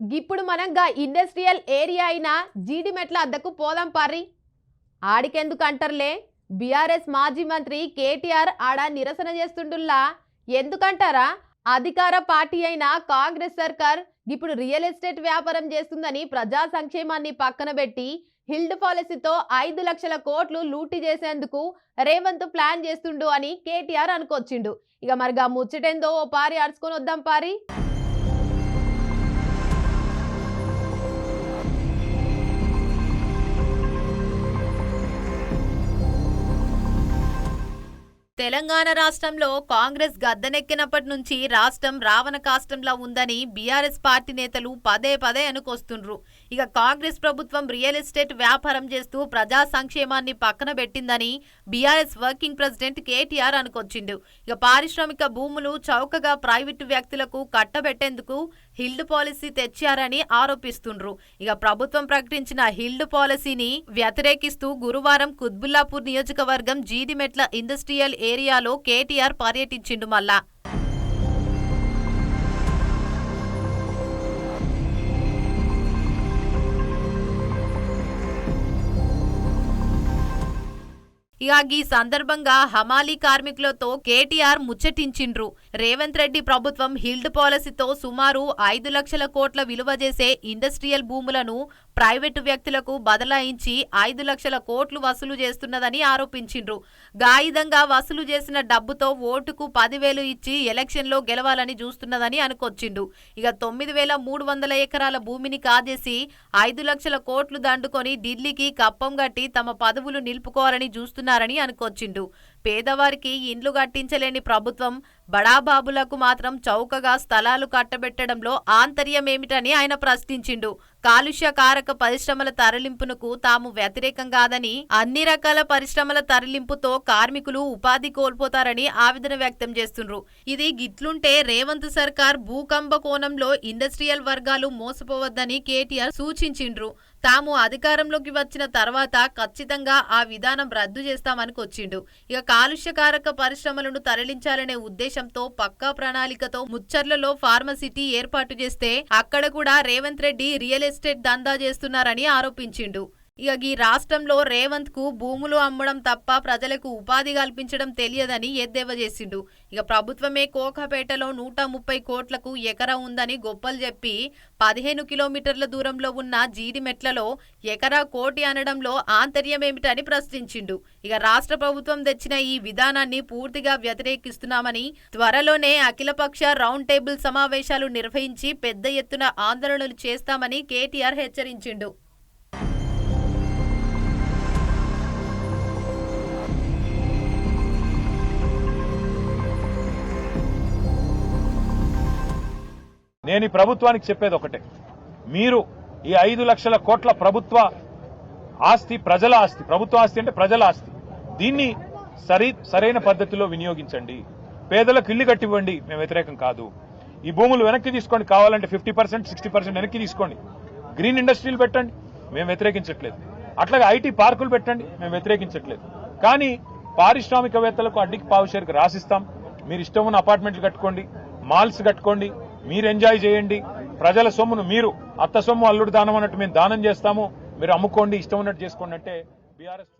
ఇప్పుడు మనం గా ఇండస్ట్రియల్ ఏరియా అయిన జీడిమెట్ల అద్దకు పోదాం పారి ఆడికెందుకు అంటారులే? బీఆర్ఎస్ మాజీ మంత్రి కేటీఆర్ ఆడ నిరసన చేస్తుండుల్లా. ఎందుకంటారా? అధికార పార్టీ అయిన కాంగ్రెస్ సర్కార్ ఇప్పుడు రియల్ ఎస్టేట్ వ్యాపారం చేస్తుందని ప్రజా సంక్షేమాన్ని పక్కన పెట్టి హిల్డ్ పాలసీతో ఐదు లక్షల కోట్లు లూటీ చేసేందుకు రేవంత్ ప్లాన్ చేస్తుండు అని కేటీఆర్ అనుకొచ్చిండు. ఇక మరిగా ముచ్చటేందో ఓ పారి అరుచుకొని వద్దాం పారి. తెలంగాణ రాష్ట్రంలో కాంగ్రెస్ గద్దెనెక్కినప్పటి నుంచి రాష్ట్రం రావణ కాష్టంలా ఉందని బీఆర్ఎస్ పార్టీ నేతలు పదే పదే అనుకొస్తుండ్రు. ఇక కాంగ్రెస్ ప్రభుత్వం రియల్ ఎస్టేట్ వ్యాపారం చేస్తూ ప్రజా సంక్షేమాన్ని పక్కన పెట్టిందని బీఆర్ఎస్ వర్కింగ్ ప్రెసిడెంట్ కేటీఆర్ అనుకొచ్చిండు. ఇక పారిశ్రామిక భూములు చౌకగా ప్రైవేటు వ్యక్తులకు కట్టబెట్టేందుకు హిల్డ్ పాలసీ తెచ్చారని ఆరోపిస్తుండ్రు. ఇక ప్రభుత్వం ప్రకటించిన హిల్డ్ పాలసీని వ్యతిరేకిస్తూ గురువారం కుత్బుల్లాపూర్ నియోజకవర్గం జీడిమెట్ల ఇండస్ట్రియల్ ఏరియాలో కేటీఆర్ పర్యటించిండు మళ్ళా. ఇక ఈ సందర్భంగా హమాలీ కార్మికులతో కేటీఆర్ ముచ్చటించిండ్రు. రేవంత్ రెడ్డి ప్రభుత్వం హిల్డ్ పాలసీతో సుమారు ఐదు లక్షల కోట్ల విలువ చేసే ఇండస్ట్రియల్ భూములను ప్రైవేటు వ్యక్తులకు బదలాయించి ఐదు లక్షల కోట్లు వసూలు చేస్తున్నదని ఆరోపించిండ్రు. గాయిదంగా వసూలు చేసిన డబ్బుతో ఓటుకు పదివేలు ఇచ్చి ఎలక్షన్లో గెలవాలని చూస్తున్నదని అనుకొచ్చిండు ఇక తొమ్మిది వేల మూడు వందల ఎకరాల భూమిని కాజేసి ఐదు లక్షల కోట్లు దండుకొని ఢిల్లీకి కప్పం గట్టి తమ పదవులు నిలుపుకోవాలని చూస్తున్నారని అనుకొచ్చిండు పేదవారికి ఇండ్లు కట్టించలేని ప్రభుత్వం బడాబాబులకు మాత్రం చౌకగా స్థలాలు కట్టబెట్టడంలో ఆంతర్యమేమిటని ఆయన ప్రశ్నించిండు. కాలుష్య కారక పరిశ్రమల తరలింపునకు తాము వ్యతిరేకం కాదని అన్ని రకాల పరిశ్రమల తరలింపుతో కార్మికులు ఉపాధి కోల్పోతారని ఆవేదన వ్యక్తం చేస్తుండ్రు. ఇది గిట్లుంటే రేవంత్ సర్కార్ భూకంప కోణంలో ఇండస్ట్రియల్ వర్గాలు మోసపోవద్దని కేటీఆర్ సూచించిండ్రు. తాము అధికారంలోకి వచ్చిన తర్వాత ఖచ్చితంగా ఆ విధానం రద్దు చేస్తామని వచ్చిండు ఇక కాలుష్యకారక పరిశ్రమలను తరలించాలనే ఉద్దేశంతో పక్కా ప్రణాళికతో ముచ్చర్లలో ఫార్మసిటీ ఏర్పాటు చేస్తే అక్కడ కూడా రేవంత్ రెడ్డి రియల్ ఎస్టేట్ దందా చేస్తున్నారని ఆరోపించిండు. ఇక ఈ రాష్ట్రంలో రేవంత్కు భూములు అమ్మడం తప్ప ప్రజలకు ఉపాధి కల్పించడం తెలియదని ఎద్దేవా చేసిండు. ఇక ప్రభుత్వమే కోకపేటలో నూట ముప్పై కోట్లకు ఎకరా ఉందని గొప్పలు చెప్పి పదిహేను కిలోమీటర్ల దూరంలో ఉన్న జీడిమెట్లలో ఎకరా కోటి అనడంలో ఆంతర్యమేమిటని ప్రశ్నించిండు. ఇక రాష్ట్ర ప్రభుత్వం తెచ్చిన ఈ విధానాన్ని పూర్తిగా వ్యతిరేకిస్తున్నామని త్వరలోనే అఖిలపక్ష రౌండ్ టేబుల్ సమావేశాలు నిర్వహించి పెద్ద ఎత్తున ఆందోళనలు చేస్తామని కేటీఆర్ హెచ్చరించిండు. నేను ఈ ప్రభుత్వానికి చెప్పేది ఒకటే. మీరు ఈ ఐదు లక్షల కోట్ల ప్రభుత్వ ఆస్తి ప్రజల ఆస్తి ప్రభుత్వ ఆస్తి అంటే ప్రజల ఆస్తి. దీన్ని సరి సరైన పద్ధతిలో వినియోగించండి. పేదలకు ఇల్లు కట్టివ్వండి మేము వ్యతిరేకం కాదు. ఈ భూములు వెనక్కి తీసుకోండి కావాలంటే ఫిఫ్టీ పర్సెంట్ సిక్స్టీ పర్సెంట్ వెనక్కి తీసుకోండి. గ్రీన్ ఇండస్ట్రీలు పెట్టండి మేము వ్యతిరేకించట్లేదు. అట్లాగే ఐటీ పార్కులు పెట్టండి మేము వ్యతిరేకించట్లేదు. కానీ పారిశ్రామికవేత్తలకు అడ్డికి పావుషేరికి రాసిస్తాం. మీరు ఇష్టం ఉన్న అపార్ట్మెంట్లు కట్టుకోండి మాల్స్ కట్టుకోండి మీరు ఎంజాయ్ చేయండి. ప్రజల సొమ్మును మీరు అత్త సొమ్ము అల్లుడు దానం అన్నట్టు మేము దానం చేస్తాము. మీరు అమ్ముకోండి ఇష్టం ఉన్నట్టు చేసుకోండి అంటే బీఆర్ఎస్